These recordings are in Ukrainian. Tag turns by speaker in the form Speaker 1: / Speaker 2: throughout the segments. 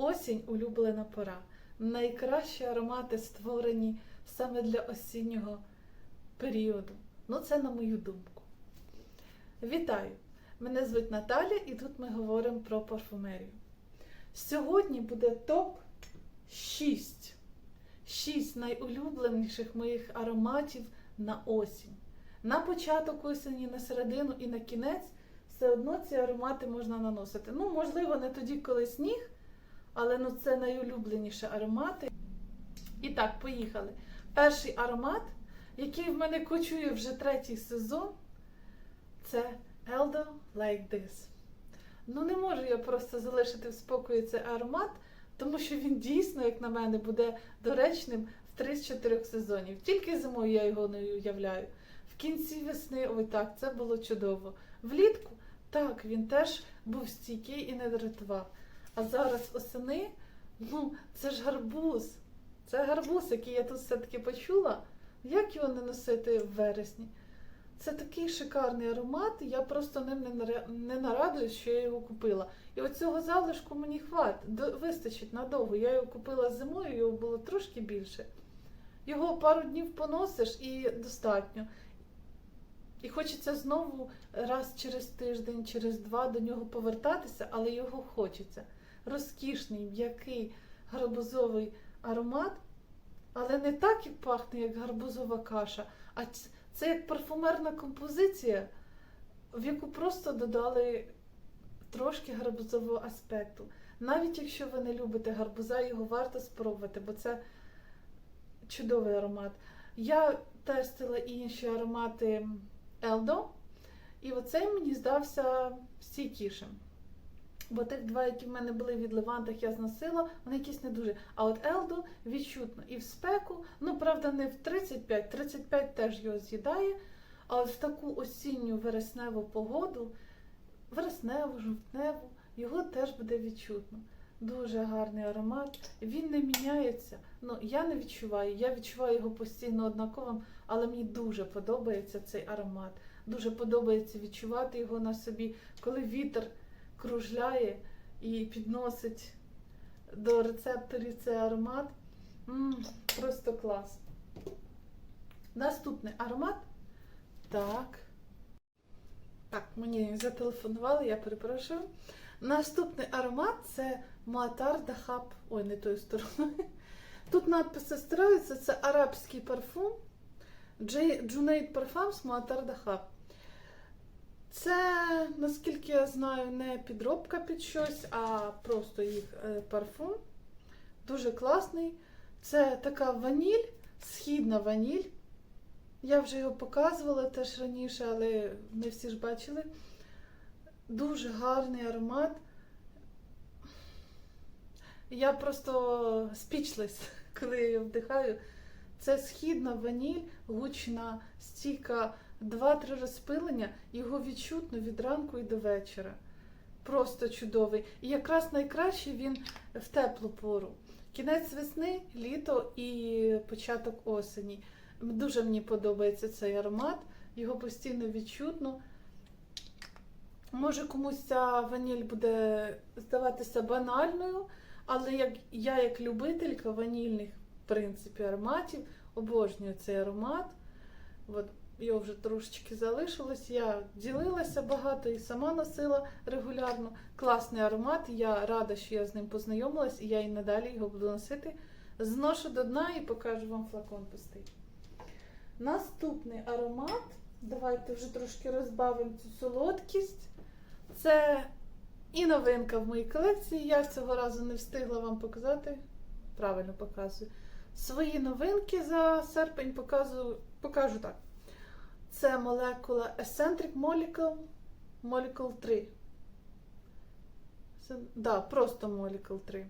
Speaker 1: Осінь улюблена пора. Найкращі аромати створені саме для осіннього періоду. Ну, це на мою думку. Вітаю! Мене звуть Наталя, і тут ми говоримо про парфумерію. Сьогодні буде топ 6. 6 найулюбленіших моїх ароматів на осінь. На початок осені, на середину і на кінець все одно ці аромати можна наносити. Ну, можливо, не тоді, коли сніг, але ну, це найулюбленіші аромати. І так, поїхали. Перший аромат, який в мене кочує вже третій сезон, це Eldo Like This. Ну, не можу я просто залишити в спокої цей аромат, тому що він дійсно, як на мене, буде доречним в 3 з 4 сезонів. Тільки зимою я його не уявляю. В кінці весни, ой так, це було чудово. Влітку, так, він теж був стійкий і не дратував. А зараз осени, ну, це ж гарбуз. Це гарбуз, який я тут все-таки почула. Як його не носити в вересні? Це такий шикарний аромат, я просто ним не, нара- нарадуюсь, що я його купила. І оцього залишку мені хватить, вистачить надовго. Я його купила зимою, його було трошки більше. Його пару днів поносиш і достатньо. І хочеться знову раз через тиждень, через два до нього повертатися, але його хочеться. Розкішний, м'який, гарбузовий аромат, але не так, як пахне, як гарбузова каша, а це як парфумерна композиція, в яку просто додали трошки гарбузового аспекту. Навіть якщо ви не любите гарбуза, його варто спробувати, бо це чудовий аромат. Я тестила інші аромати Eldo, і оцей мені здався стійкішим. Бо тих два, які в мене були від Левантах, я зносила, вони якісь не дуже. А от Елдо відчутно і в спеку, ну правда, не в 35, 35 теж його з'їдає. А от в таку осінню вересневу погоду, вересневу, жовтневу, його теж буде відчутно. Дуже гарний аромат. Він не міняється. Ну, я не відчуваю, я відчуваю його постійно однаковим, але мені дуже подобається цей аромат. Дуже подобається відчувати його на собі, коли вітер кружляє і підносить до рецепторів цей аромат. м просто клас. Наступний аромат. Так. Так, мені зателефонували, я перепрошую. Наступний аромат це Муатар Дахаб. Ой, не тою стороною. Тут надписи стараються, це арабський парфум. Джунейд Parfums Муатар Дахаб. Це, наскільки я знаю, не підробка під щось, а просто їх е, парфум. Дуже класний. Це така ваніль, східна ваніль. Я вже його показувала теж раніше, але не всі ж бачили. Дуже гарний аромат. Я просто спічлес, коли я його вдихаю. Це східна ваніль, гучна, стійка, два-три розпилення, його відчутно від ранку і до вечора. Просто чудовий. І якраз найкраще він в теплу пору. Кінець весни, літо і початок осені. Дуже мені подобається цей аромат, його постійно відчутно. Може комусь ця ваніль буде здаватися банальною, але як я, як любителька ванільних принципі, ароматів, обожнюю цей аромат. От, його вже трошечки залишилось. Я ділилася багато і сама носила регулярно. Класний аромат. Я рада, що я з ним познайомилась, і я і надалі його буду носити. Зношу до дна і покажу вам флакон пустий. Наступний аромат. Давайте вже трошки розбавимо цю солодкість. Це і новинка в моїй колекції. Я цього разу не встигла вам показати. Правильно показую. Свої новинки за серпень показую, покажу так. Це молекула Eccentric Molecule Molecule 3. Це, да, просто Molecule 3.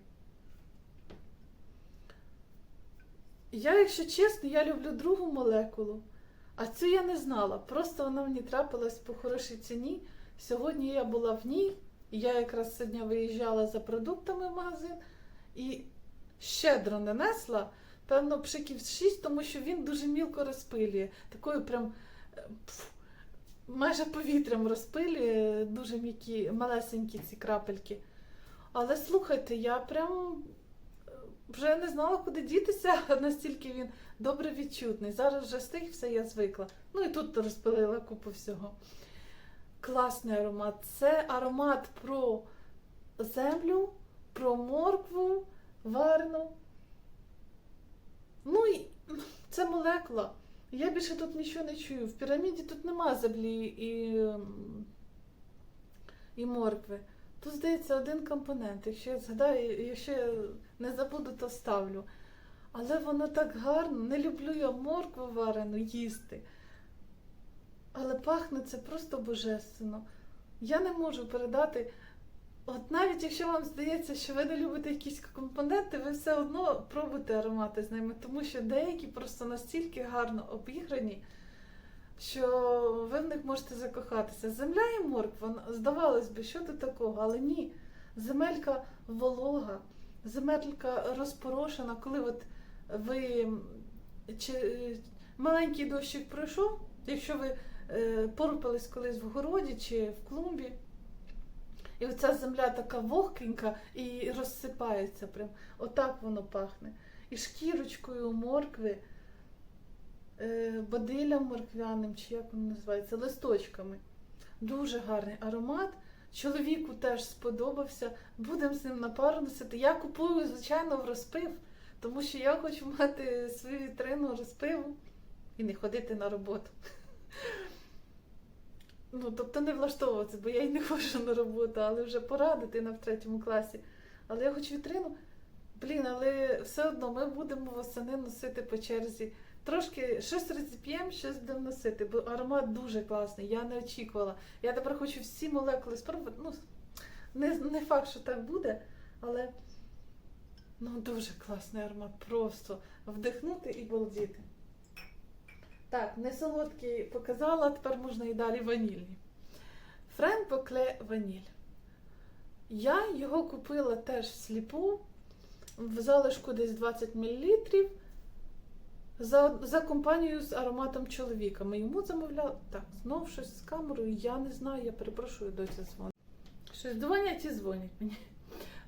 Speaker 1: Я, якщо чесно, я люблю другу молекулу, а цю я не знала. Просто вона мені трапилась по хорошій ціні. Сьогодні я була в ній, і я якраз сьогодні виїжджала за продуктами в магазин і щедро не несла. Певно, пшиків 6, тому що він дуже мілко розпилює. Такою прям е, пф, майже повітрям розпилює, дуже м'які, малесенькі ці крапельки. Але слухайте, я прям е, вже не знала, куди дітися, настільки він добре відчутний. Зараз вже стих, все я звикла. Ну і тут розпилила купу всього. Класний аромат. Це аромат про землю, про моркву, варну. Ну і це молекула. Я більше тут нічого не чую. В піраміді тут нема землі і, і моркви. Тут, здається, один компонент. Якщо я згадаю, якщо я не забуду, то ставлю. Але воно так гарно. Не люблю я моркву варену їсти. Але пахне це просто божественно. Я не можу передати. От навіть якщо вам здається, що ви не любите якісь компоненти, ви все одно пробуйте аромати з ними, тому що деякі просто настільки гарно обіграні, що ви в них можете закохатися. Земля і морква, здавалось би, що тут такого, але ні. Земелька волога, земелька розпорошена, коли от ви чи, маленький дощик пройшов, якщо ви е, порпались колись в городі чи в клумбі. І оця земля така вогкенька і розсипається прям. Отак воно пахне. І шкірочкою моркви, е, бадилям морквяним, чи як воно називається, листочками. Дуже гарний аромат. Чоловіку теж сподобався. Будемо з ним на пару носити. Я купую, звичайно, в розпив, тому що я хочу мати свою вітрину розпиву і не ходити на роботу. Ну, тобто не влаштовуватися, бо я й не ходжу на роботу, але вже пора дитина в третьому класі. Але я хочу вітрину. Блін, але все одно ми будемо восени носити по черзі. Трошки щось розіп'ємо, щось будемо носити, бо аромат дуже класний, я не очікувала. Я тепер хочу всі молекули спробувати. Ну, не, не факт, що так буде, але ну, дуже класний аромат. Просто вдихнути і балдіти. Так, не солодкий показала, тепер можна і далі ванільні. Френ Бокле Ваніль. Я його купила теж всліпу, в залишку десь 20 мл за, за компанією з ароматом чоловіка. Ми йому замовляли. Так, знов щось з камерою, я не знаю, я перепрошую, доця дзвонить. Щось дзвонять і дзвонять мені.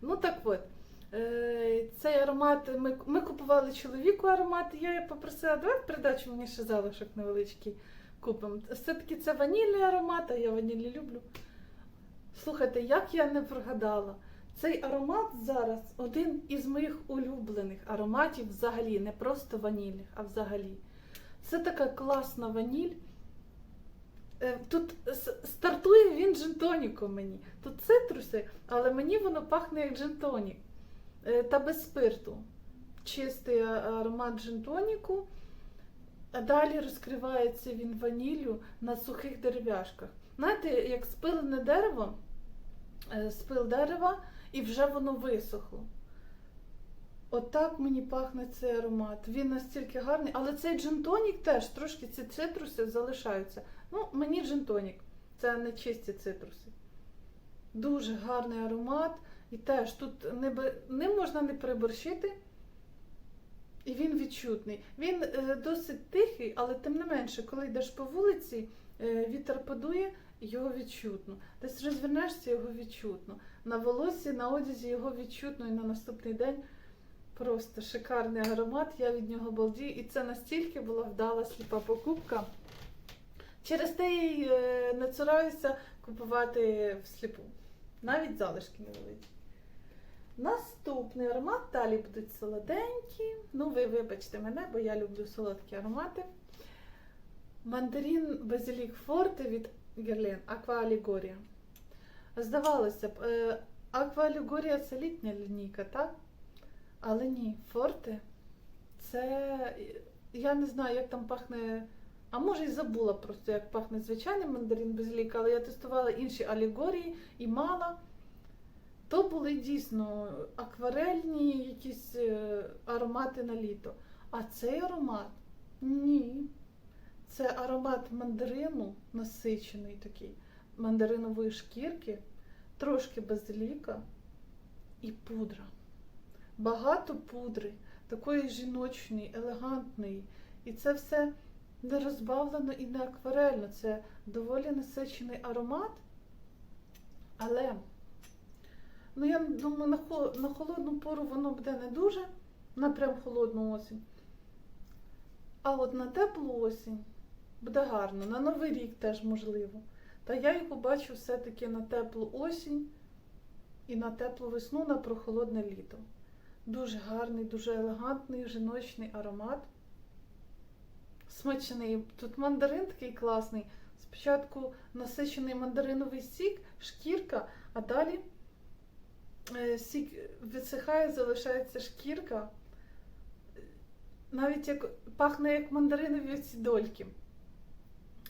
Speaker 1: Ну так от. Е, Цей аромат ми, ми купували чоловіку аромат. Я попросила, давай придачу мені ще залишок невеличкий купимо. Все-таки це ванільний аромат, а я ванілі люблю. Слухайте, як я не прогадала, цей аромат зараз один із моїх улюблених ароматів взагалі, не просто ванільних, а взагалі. Це така класна ваніль. Е, Тут стартує він джинтоніком мені. Тут цитруси, але мені воно пахне як джинтонік. Е, Та без спирту. Чистий аромат джинтоніку. А далі розкривається він ваніллю на сухих дерев'яшках. Знаєте, як спилене дерево, е, спил дерева, і вже воно висохло. Отак мені пахне цей аромат. Він настільки гарний, але цей джинтонік теж трошки ці цитруси залишаються. Ну, мені джинтонік, це не чисті цитруси. Дуже гарний аромат. І теж тут не, ним можна не приборщити. І він відчутний. Він е, досить тихий, але тим не менше, коли йдеш по вулиці, е, вітер подує, його відчутно. Десь розвернешся, його відчутно. На волосі, на одязі його відчутно і на наступний день просто шикарний аромат. Я від нього балдію. І це настільки була вдала сліпа покупка. Через те я е, не цураюся купувати всліпу. Навіть залишки невеликі. Наступний аромат, далі будуть солоденькі. Ну, ви вибачте мене, бо я люблю солодкі аромати. Мандарин Базилік Форте від Герлен Акваалігорія. Здавалося б, е, Аква це літня лінійка, так? Але ні, Форте це. Я не знаю, як там пахне. А може і забула просто, як пахне звичайний мандарин Базилік, але я тестувала інші алегорії і мала. То були дійсно акварельні якісь е, аромати на літо. А цей аромат ні. Це аромат мандарину насичений такий, мандаринової шкірки, трошки базиліка і пудра. Багато пудри, такої жіночної, елегантної. І це все не розбавлено і не акварельно. Це доволі насичений аромат. Але Ну, я думаю, на, хо- на холодну пору воно буде не дуже, на прям холодну осінь. А от на теплу осінь буде гарно, на Новий рік теж можливо. Та я його бачу все-таки на теплу осінь і на теплу весну, на прохолодне літо. Дуже гарний, дуже елегантний жіночний аромат. Смачний. Тут мандарин такий класний. Спочатку насичений мандариновий сік, шкірка, а далі е, сік відсихає, залишається шкірка. Навіть як пахне як мандаринові ці дольки.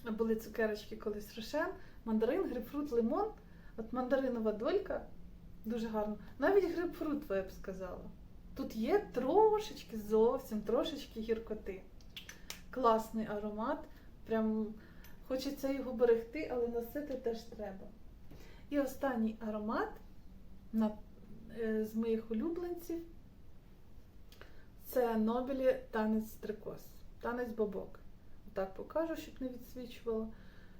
Speaker 1: Були цукерочки колись рошен, мандарин, грейпфрут, лимон. От мандаринова долька дуже гарно. Навіть грейпфрут, я б сказала. Тут є трошечки, зовсім трошечки гіркоти. Класний аромат. Прям хочеться його берегти, але носити теж треба. І останній аромат на, е, з моїх улюбленців це Нобілі танець стрикоз, танець бобок. Так покажу, щоб не відсвічувало.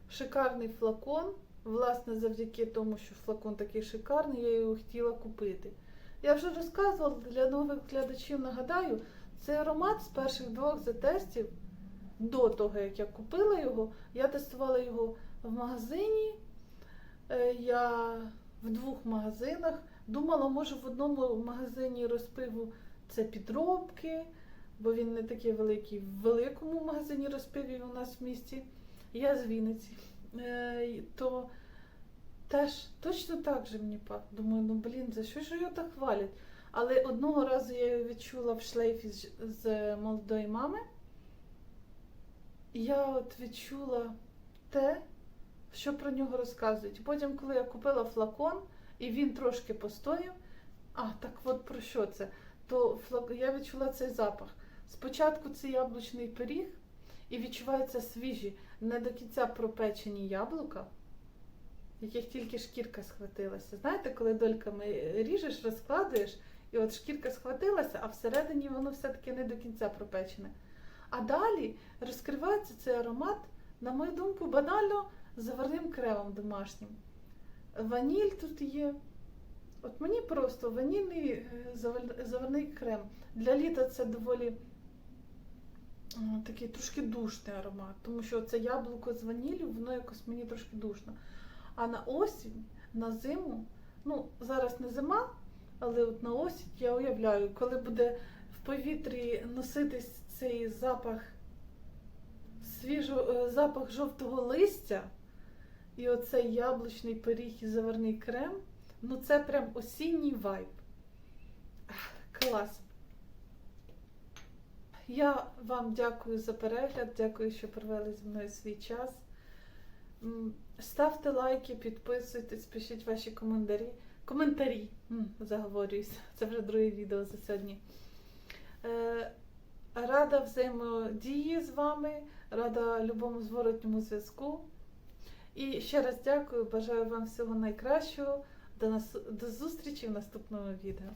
Speaker 1: Шикарний флакон. Власне, завдяки тому, що флакон такий шикарний, я його хотіла купити. Я вже розказувала для нових глядачів, нагадаю, цей аромат з перших двох затестів, до того, як я купила його, я тестувала його в магазині. Е, Я в двох магазинах. Думала, може в одному магазині розпиву це підробки, бо він не такий великий. В великому магазині розпивів у нас в місті. Я з Вінниці. Е, То теж точно так же мені пах. Думаю, ну блін, за що ж його так хвалять? Але одного разу я його відчула в шлейфі з молодої мами. Я от відчула те, що про нього розказують. Потім, коли я купила флакон, і він трошки постояв, а так от про що це? То я відчула цей запах. Спочатку це яблучний пиріг, і відчуваються свіжі, не до кінця пропечені яблука, яких тільки шкірка схватилася. Знаєте, коли дольками ріжеш, розкладуєш, і от шкірка схватилася, а всередині воно все-таки не до кінця пропечене. А далі розкривається цей аромат, на мою думку, банально заварним кремом домашнім. Ваніль тут є. От мені просто ванільний е, заварний крем. Для літа це доволі такий трошки душний аромат, тому що це яблуко з ваніллю, воно якось мені трошки душно. А на осінь, на зиму, ну зараз не зима, але от на осінь я уявляю, коли буде в повітрі носитись цей запах свіжо, е, запах жовтого листя, і оцей яблучний пиріг і заварний крем, ну це прям осінній вайб. Клас. Я вам дякую за перегляд, дякую, що провели зі мною свій час. Ставте лайки, підписуйтесь, пишіть ваші коментарі. Коментарі. Заговорююсь. Це вже друге відео за сьогодні. Рада взаємодії з вами, рада любому зворотньому зв'язку. І ще раз дякую, бажаю вам всього найкращого. До, нас, до зустрічі в наступному відео.